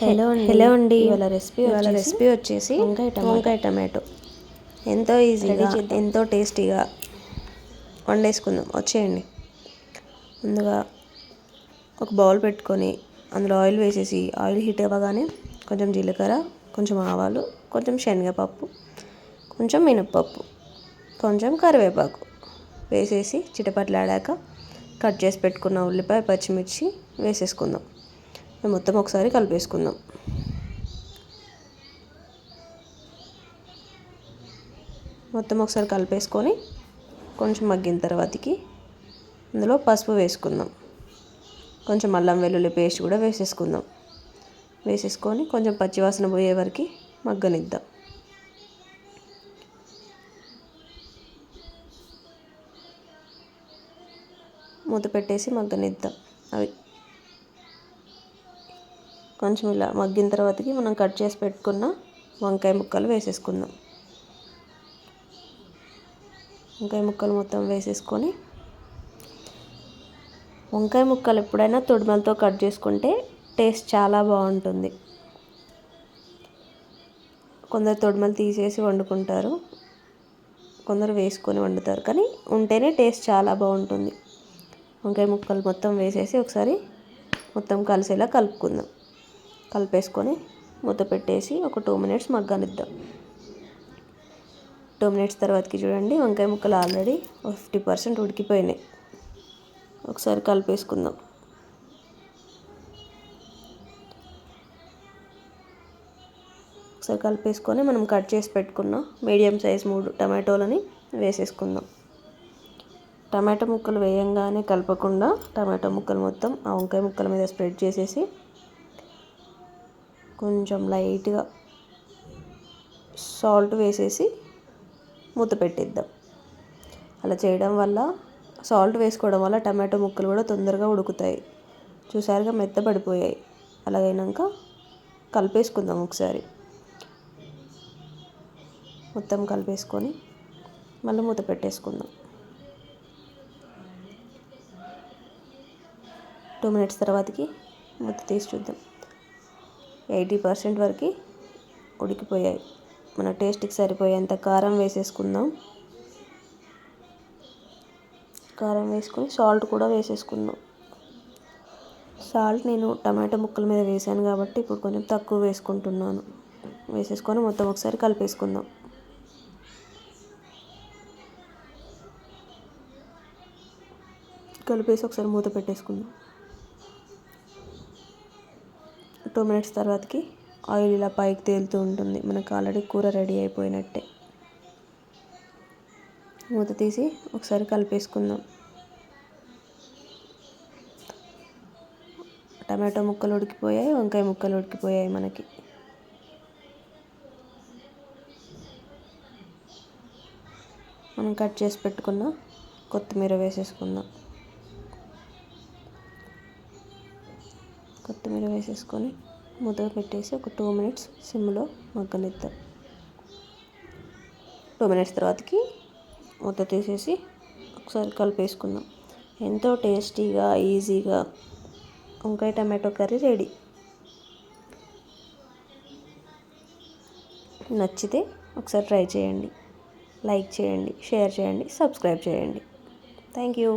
Hello hello అండి. ఇవాళ recipe ఇవాళ రెసిపీ వచ్చేసి వంకాయ టమాటా. వంకాయ టమాటో. ఎంతో ఈజీగా. ఎంతో టేస్టీగా వండేసుకుందాం. వచ్చేయండి. ముందుగా ఒక బౌల్ పెట్టుకొని అందులో ఆయిల్ వేసేసి ఆయిల్ హీట్ అవ్వగానే కొంచెం జీలకర్ర కొంచెం ఆవాలు కొంచెం శనగపప్పు కొంచెం మినప్పప్పు కొంచెం కరివేపాకు వేసేసి చిటపట్లాడాక కట్ చేసి పెట్టుకున్న ఉల్లిపాయ పచ్చిమిర్చి వేసేసుకుందాం. మొత్తం ఒకసారి కలిపేసుకుందాం. మొత్తం ఒకసారి కలిపేసుకొని కొంచెం మగ్గిన తర్వాతకి అందులో పసుపు వేసుకుందాం. కొంచెం అల్లం వెల్లుల్లి పేస్ట్ కూడా వేసేసుకుందాం. వేసేసుకొని కొంచెం పచ్చివాసన పోయే వరకు మగ్గనిద్దాం. మూత పెట్టేసి మగ్గనిద్దాం. అవి కొంచెం ఇలా మగ్గిన తర్వాతకి మనం కట్ చేసి పెట్టుకున్న వంకాయ ముక్కలు వేసేసుకుందాం. వంకాయ ముక్కలు మొత్తం వేసేసుకొని వంకాయ ముక్కలు ఎప్పుడైనా తొడిమలతో కట్ చేసుకుంటే టేస్ట్ చాలా బాగుంటుంది. కొందరు తొడిమలు తీసేసి వండుకుంటారు కొందరు వేసుకొని వండుతారు కానీ ఉంటేనే టేస్ట్ చాలా బాగుంటుంది. వంకాయ ముక్కలు మొత్తం వేసేసి ఒకసారి మొత్తం కలిసేలా కలుపుకుందాం. కలిపేసుకొని మూత పెట్టేసి ఒక టూ మినిట్స్ మగ్గనిద్దాం. టూ మినిట్స్ తర్వాతకి చూడండి వంకాయ ముక్కలు ఆల్రెడీ ఫిఫ్టీ పర్సెంట్ ఉడికిపోయినాయి. ఒకసారి కలిపేసుకుందాం. ఒకసారి కలిపేసుకొని మనం కట్ చేసి పెట్టుకున్నాం మీడియం సైజ్ మూడు టమాటోలని వేసేసుకుందాం. టమాటో ముక్కలు వేయంగానే కలపకుండా టమాటో ముక్కలు మొత్తం ఆ వంకాయ ముక్కల మీద స్ప్రెడ్ చేసేసి కొంచెం లైట్గా సాల్ట్ వేసేసి మూత పెట్టిద్దాం. అలా చేయడం వల్ల సాల్ట్ వేసుకోవడం వల్ల టమాటో ముక్కలు కూడా తొందరగా ఉడుకుతాయి. చూసారుగా మెత్తబడిపోయాయి అలాగైనాక కలిపేసుకుందాం ఒకసారి. మొత్తం కలిపేసుకొని మళ్ళీ మూత పెట్టేసుకుందాం. టూ మినిట్స్ తర్వాతకి మూత తీసి చూద్దాం. ఎయిటీ పర్సెంట్ వరకు ఉడికిపోయాయి. మన టేస్ట్కి సరిపోయేంత కారం వేసేసుకుందాం. కారం వేసుకొని సాల్ట్ కూడా వేసేసుకుందాం. సాల్ట్ నేను టమాటో ముక్కల మీద వేసాను కాబట్టి ఇప్పుడు కొంచెం తక్కువ వేసుకుంటున్నాను. వేసేసుకొని మొత్తం ఒకసారి కలిపేసుకుందాం. కలిపేసి ఒకసారి మూత పెట్టేసుకుందాం. టూ మినిట్స్ తర్వాతకి ఆయిల్ ఇలా పైకి తేలుతూ ఉంటుంది. మనకు ఆల్రెడీ కూర రెడీ అయిపోయినట్టే. మూత తీసి ఒకసారి కలిపేసుకుందాం. టమాటో ముక్కలు ఉడికిపోయాయి వంకాయ ముక్కలు ఉడికిపోయాయి మనకి. మనం కట్ చేసి పెట్టుకున్న కొత్తిమీర వేసేసుకుందాం. కొత్తిమీర వేసేసుకొని మూత పెట్టేసి ఒక టూ మినిట్స్ సిమ్లో మగ్గనిద్దాం. టూ మినిట్స్ తర్వాతకి మూత తీసేసి ఒకసారి కలిపేసుకుందాం. ఎంతో టేస్టీగా ఈజీగా వంకాయ టమాటో కర్రీ రెడీ. నచ్చితే ఒకసారి ట్రై చేయండి. లైక్ చేయండి షేర్ చేయండి సబ్స్క్రైబ్ చేయండి. Thank you.